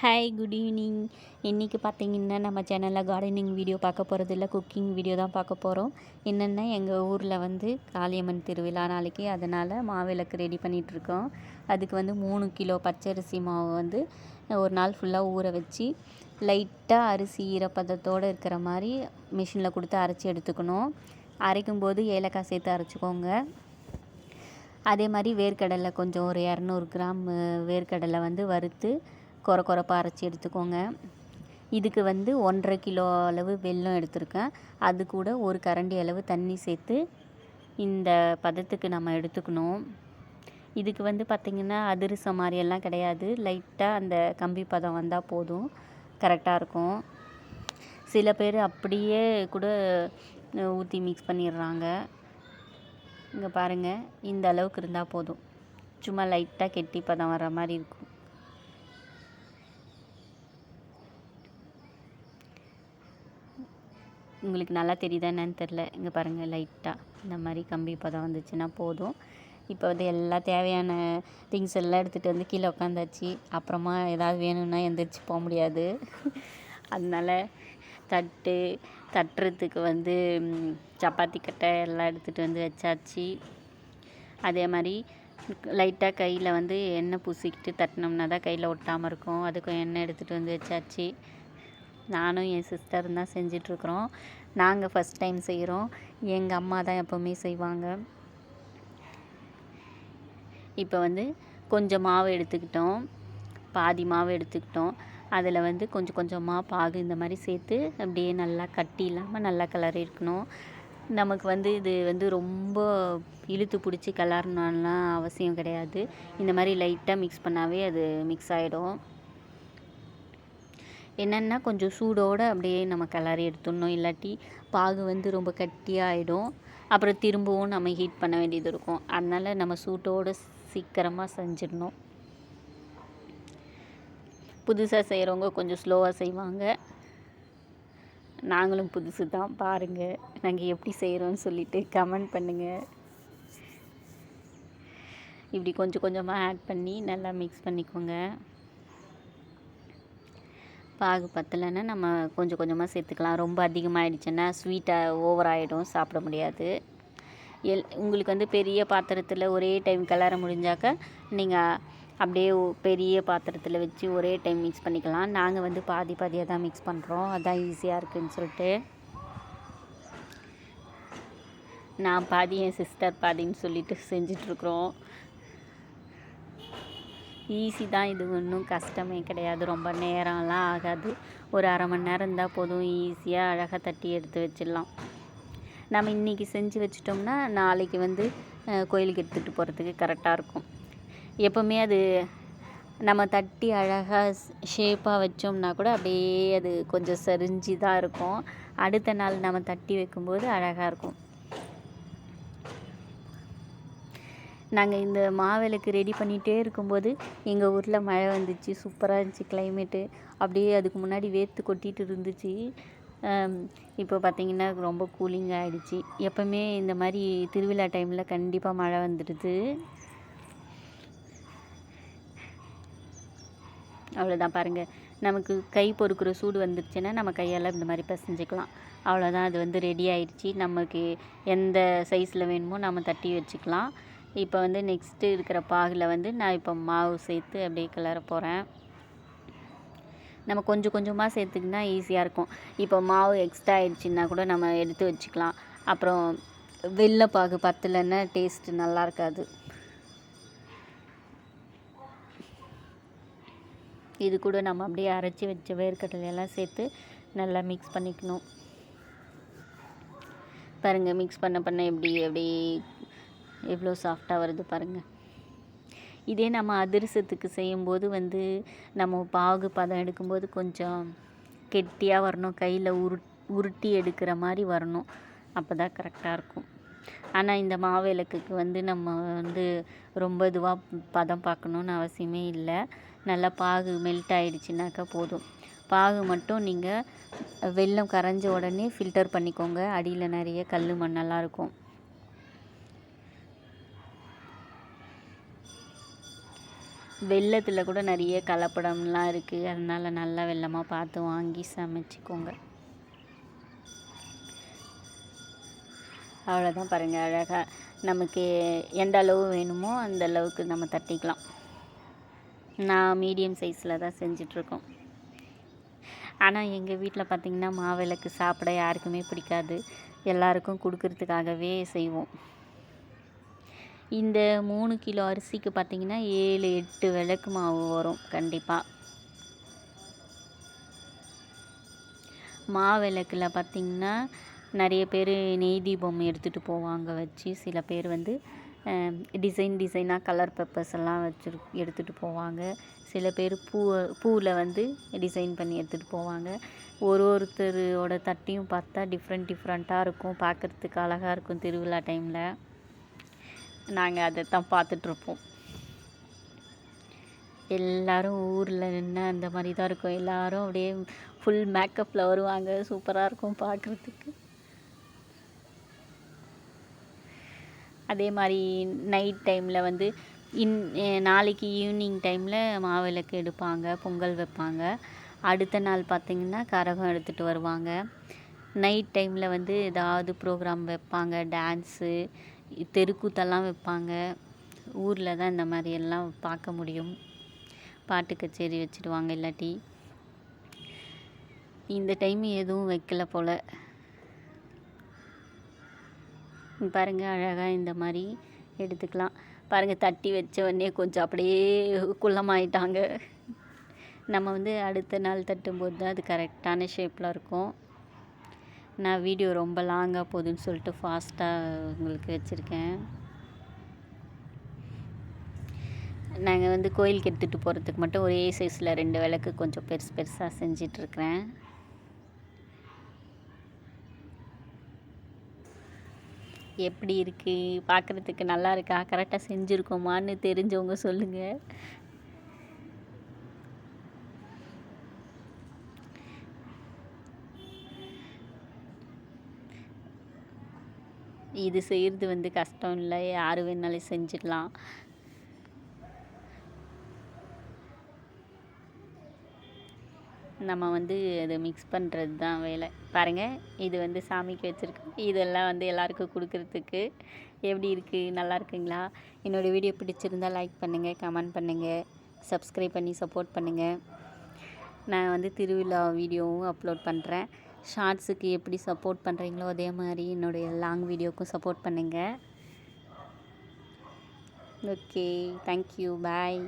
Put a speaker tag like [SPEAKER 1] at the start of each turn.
[SPEAKER 1] Hi good evening இன்றைக்கி பார்த்தீங்கன்னா நம்ம சேனலில் கார்டனிங் வீடியோ பார்க்க போகிறது இல்லை குக்கிங் வீடியோ தான் பார்க்க போகிறோம் என்னென்னா எங்கள் ஊரில் வந்து காளியம்மன் திருவிழா நாளைக்கு. அதனால் மாவிளக்கு ரெடி பண்ணிகிட்ருக்கோம் அதுக்கு வந்து மூணு கிலோ பச்சரிசி மாவு வந்து ஒரு நாள் ஃபுல்லாக ஊற வச்சு லைட்டாக அரிசி ஈரப்பதத்தோடு இருக்கிற மாதிரி மிஷினில் கொடுத்து அரைச்சி எடுத்துக்கணும். அரைக்கும்போது ஏலக்காய் சேர்த்து அரைச்சிக்கோங்க. அதே மாதிரி வேர்க்கடலை கொஞ்சம் ஒரு இரநூறு கிராம் வேர்க்கடலை வந்து வறுத்து குறை குறைப்பாக அரைச்சி எடுத்துக்கோங்க. இதுக்கு வந்து ஒன்றரை கிலோ அளவு வெல்லம் எடுத்திருக்கேன். அது கூட ஒரு கரண்டி அளவு தண்ணி சேர்த்து இந்த பதத்துக்கு நம்ம எடுத்துக்கணும். இதுக்கு வந்து பார்த்திங்கன்னா அதிரசம் மாதிரியெல்லாம் கிடையாது. லைட்டாக அந்த கம்பி பதம் வந்தால் போதும். கரெக்டாக இருக்கும். சில பேர் அப்படியே கூட ஊற்றி மிக்ஸ் பண்ணிடுறாங்க. இங்கே பாருங்கள் இந்த அளவுக்கு இருந்தால் போதும். சும்மா லைட்டாக கெட்டி பதம் வர மாதிரி இருக்கும். உங்களுக்கு நல்லா தெரியுதா என்னன்னு தெரில இங்கே பாருங்கள் லைட்டாக இந்த மாதிரி கம்பி பதம் வந்துச்சுன்னா போதும். இப்போ வந்து எல்லா தேவையான திங்ஸ் எல்லாம் எடுத்துகிட்டு வந்து கீழே உட்காந்தாச்சு அப்புறமா ஏதாவது வேணும்னா எந்திரிச்சு போக முடியாது. அதனால் தட்டு தட்டுறதுக்கு வந்து சப்பாத்தி கட்டை எல்லாம் எடுத்துகிட்டு வந்து வச்சாச்சு. அதே மாதிரி லைட்டாக கையில் வந்து எண்ணெய் பூசிக்கிட்டு தட்டினோம்னா தான் கையில் ஒட்டாமல் இருக்கும். அதுக்கும் எண்ணெய் எடுத்துகிட்டு வந்து வச்சாச்சு. நானும் என் சிஸ்டரும் தான் செஞ்சிட்ருக்குறோம். நாங்கள் ஃபஸ்ட் டைம் செய்கிறோம் எங்கள் அம்மா தான் எப்போவுமே செய்வாங்க. இப்போ வந்து கொஞ்சம் மாவு எடுத்துக்கிட்டோம். பாதி மாவு எடுத்துக்கிட்டோம். அதில் வந்து கொஞ்சம் கொஞ்சமாக பாகு இந்த மாதிரி சேர்த்து அப்படியே நல்லா கட்டி இல்லாமல் நல்லா கலர் இருக்கணும். நமக்கு வந்து இது வந்து ரொம்ப இழுத்து பிடிச்சி கலரணும்லாம் அவசியம் கிடையாது. இந்த மாதிரி லைட்டாக மிக்ஸ் பண்ணாவே அது மிக்ஸ் ஆகிடும் என்னென்னா கொஞ்சம் சூடோடு அப்படியே நம்ம கிளறி எடுத்துடணும். இல்லாட்டி பாகு வந்து ரொம்ப கட்டியாகிடும் அப்புறம் திரும்பவும் நம்ம ஹீட் பண்ண வேண்டியது இருக்கும். அதனால் நம்ம சூட்டோடு சீக்கிரமாக செஞ்சிடணும். புதுசாக செய்கிறவங்க கொஞ்சம் ஸ்லோவாக செய்வாங்க. நாங்களும் புதுசு தான். பாருங்கள் நாங்கள் எப்படி செய்கிறோன்னு சொல்லிவிட்டு கமெண்ட் பண்ணுங்கள் இப்படி கொஞ்சம் கொஞ்சமாக ஆட் பண்ணி நல்லா மிக்ஸ் பண்ணிக்கோங்க. பாகு பத்தலைன்னா நம்ம கொஞ்சம் கொஞ்சமாக சேர்த்துக்கலாம். ரொம்ப அதிகமாகிடுச்சுன்னா ஸ்வீட்டாக ஓவர் ஆகிடும் சாப்பிட முடியாது. எல் உங்களுக்கு வந்து பெரிய பாத்திரத்தில் ஒரே டைம் கலர முடிஞ்சாக்க நீங்கள் அப்படியே பெரிய பாத்திரத்தில் வச்சு ஒரே டைம் மிக்ஸ் பண்ணிக்கலாம். நாங்கள் வந்து பாதி பாதியாக தான் மிக்ஸ் பண்ணுறோம் அதுதான் ஈஸியாக இருக்குதுன்னு சொல்லிட்டு. நான் பாதி என் சிஸ்டர் பாதின்னு சொல்லிட்டு செஞ்சிட்ருக்குறோம் ஈஸி தான் இது ஒன்றும் கஷ்டமே கிடையாது. ரொம்ப நேரம்லாம் ஆகாது. ஒரு அரை மணி நேரம் இருந்தால் போதும். ஈஸியாக அழகாக தட்டி எடுத்து வச்சிடலாம். நம்ம இன்றைக்கி செஞ்சு வச்சிட்டோம்னா நாளைக்கு வந்து கோயிலுக்கு எடுத்துகிட்டு போகிறதுக்கு கரெக்டாக இருக்கும். எப்போவுமே அது நம்ம தட்டி அழகாக ஷேப்பாக வச்சோம்னா கூட அப்படியே அது கொஞ்சம் செறிஞ்சு தான் இருக்கும். அடுத்த நாள் நம்ம தட்டி வைக்கும்போது அழகாக இருக்கும். நாங்கள் இந்த மாவிளக்கு ரெடி பண்ணிகிட்டே இருக்கும்போது எங்கள் ஊரில் மழை வந்துச்சு. சூப்பராக இருந்துச்சு கிளைமேட்டு அப்படியே அதுக்கு முன்னாடி வேர்த்து கொட்டிகிட்டு இருந்துச்சு. இப்போ பார்த்திங்கன்னா ரொம்ப கூலிங் ஆகிடுச்சு எப்போவுமே இந்த மாதிரி திருவிழா டைமில் கண்டிப்பாக மழை வந்துடுது. அவ்வளோதான் பாருங்கள் நமக்கு கை பொறுக்கிற சூடு வந்துருச்சுன்னா நம்ம கையால் இந்த மாதிரி பிசைஞ்சிக்கலாம். அவ்வளோதான் அது வந்து ரெடி ஆயிடுச்சு. நமக்கு எந்த சைஸில் வேணுமோ நம்ம தட்டி வச்சுக்கலாம். இப்போ வந்து நெக்ஸ்ட்டு இருக்கிற பாகில் வந்து நான் இப்போ மாவு சேர்த்து அப்படியே கிளற போகிறேன் நம்ம கொஞ்சம் கொஞ்சமாக சேர்த்துக்கினா ஈஸியாக இருக்கும். இப்போ மாவு எக்ஸ்ட்ரா ஆயிடுச்சுன்னா கூட நம்ம எடுத்து வச்சுக்கலாம். அப்புறம் வெள்ளைப்பாகு பத்தலைன்னா டேஸ்ட்டு நல்லா இருக்காது. இது கூட நம்ம அப்படியே அரைச்சி வச்ச வேர்க்கடலையெல்லாம் சேர்த்து நல்லா மிக்ஸ் பண்ணிக்கணும். பாருங்கள் மிக்ஸ் பண்ண பண்ண எப்படி எப்படி எவ்வளோ சாஃப்டாக வருது பாருங்கள் இதே நம்ம அதிரசத்துக்கு செய்யும்போது வந்து நம்ம பாகு பதம் எடுக்கும்போது கொஞ்சம் கெட்டியாக வரணும். கையில் உரு உருட்டி எடுக்கிற மாதிரி வரணும். அப்போ தான் கரெக்டாக இருக்கும். ஆனால் இந்த மாவிளக்குக்கு வந்து நம்ம வந்து ரொம்ப இதுவாக பதம் பார்க்கணுன்னு அவசியமே இல்லை. நல்லா பாகு மெல்ட் ஆகிடுச்சின்னாக்கா போதும். பாகு மட்டும் நீங்கள் வெள்ளம் கரைஞ்ச உடனே ஃபில்டர் பண்ணிக்கோங்க. அடியில் நிறைய கல் மண்ணெல்லாம் இருக்கும். வெள்ளத்தில் கூட நிறைய கலப்படம்லாம் இருக்குது அதனால் நல்லா வெள்ளமாக பார்த்து வாங்கி சமைச்சிக்கோங்க. அவ்வளோதான் பாருங்கள் அழகாக நமக்கு எந்த அளவு வேணுமோ அந்த அளவுக்கு நம்ம தட்டிக்கலாம். நான் மீடியம் சைஸில் தான் செஞ்சிட்ருக்கோம். ஆனால் எங்கள் வீட்டில் பார்த்திங்கன்னா மாவிளக்கு சாப்பிட யாருக்குமே பிடிக்காது. எல்லாருக்கும் கொடுக்கறதுக்காகவே செய்வோம். இந்த மூணு கிலோ அரிசிக்கு பார்த்திங்கன்னா ஏழு எட்டு விளக்கு மாவு வரும் கண்டிப்பாக மாவிளக்கில் பார்த்திங்கன்னா நிறைய பேர் நெய் தீபம் எடுத்துகிட்டு போவாங்க வச்சு சில பேர் வந்து டிசைன் டிசைனாக கலர் பேப்பர்ஸ் எல்லாம் வச்சு எடுத்துகிட்டு போவாங்க. சில பேர் பூ பூவில் வந்து டிசைன் பண்ணி எடுத்துகிட்டு போவாங்க. ஒரு ஒருத்தரோட தட்டியும் பார்த்தா டிஃப்ரெண்ட் டிஃப்ரெண்ட்டாக இருக்கும். பார்க்குறதுக்கு அழகாக இருக்கும் திருவிழா டைமில் நாங்கள் அதை தான் பார்த்துட்ருப்போம். எல்லோரும் ஊரில் நின்று அந்த மாதிரி தான் இருக்கும். எல்லோரும் அப்படியே ஃபுல் மேக்கப்பில் வருவாங்க. சூப்பராக இருக்கும் பார்க்குறதுக்கு. அதே மாதிரி நைட் டைமில் வந்து இன் நாளைக்கு ஈவினிங் டைமில் மாவிளக்கு எடுப்பாங்க பொங்கல் வைப்பாங்க. அடுத்த நாள் பார்த்திங்கன்னா கரகம் எடுத்துகிட்டு வருவாங்க. நைட் டைமில் வந்து ஏதாவது ப்ரோக்ராம் வைப்பாங்க டான்ஸு தெருக்கூத்தெல்லாம் வைப்பாங்க. ஊரில் தான் இந்த மாதிரி எல்லாம் பார்க்க முடியும். பாட்டு கச்சேரி வச்சுடுவாங்க இல்லாட்டி. இந்த டைம் எதுவும் வைக்கல போல். பாருங்கள் அழகாக இந்த மாதிரி எடுத்துக்கலாம். பாருங்கள் தட்டி வச்ச உடனே கொஞ்சம் அப்படியே குள்ளமாயிட்டாங்க. நம்ம வந்து அடுத்த நாள் தட்டும்போது தான் அது கரெக்டான ஷேப்பில் இருக்கும். நான் வீடியோ ரொம்ப லாங்காக போகுதுன்னு சொல்லிட்டு ஃபாஸ்ட்டாக உங்களுக்கு வச்சுருக்கேன். நாங்கள் வந்து கோயிலுக்கு எடுத்துகிட்டு போகிறதுக்கு மட்டும் ஒரே சைஸில் ரெண்டு விளக்கு கொஞ்சம் பெருசு பெருசாக செஞ்சிட்ருக்குறேன். எப்படி இருக்குது பார்க்குறதுக்கு நல்லா இருக்கா? கரெக்டாக செஞ்சுருக்கோமான்னு தெரிஞ்சவங்க சொல்லுங்கள் இது செய்கிறது வந்து கஷ்டம் இல்லை. யார் வேணாலும் செஞ்சிடலாம். நம்ம வந்து அதை மிக்ஸ் பண்ணுறது தான் வேலை. பாருங்கள் இது வந்து சாமிக்கு வச்சுருக்கோம். இதெல்லாம் வந்து எல்லாருக்கும் கொடுக்குறதுக்கு எப்படி இருக்குது நல்லா இருக்குங்களா? என்னோடய வீடியோ பிடிச்சிருந்தால் லைக் பண்ணுங்கள் கமெண்ட் பண்ணுங்கள் சப்ஸ்கிரைப் பண்ணி சப்போர்ட் பண்ணுங்கள் நான் வந்து திருவிழா வீடியோவும் அப்லோட் பண்ணுறேன் ஷார்ட்ஸுக்கு எப்படி சப்போர்ட் பண்ணுறீங்களோ அதே மாதிரி என்னுடைய லாங் வீடியோக்கும் சப்போர்ட் பண்ணுங்கள் ஓகே தேங்க்யூ பாய்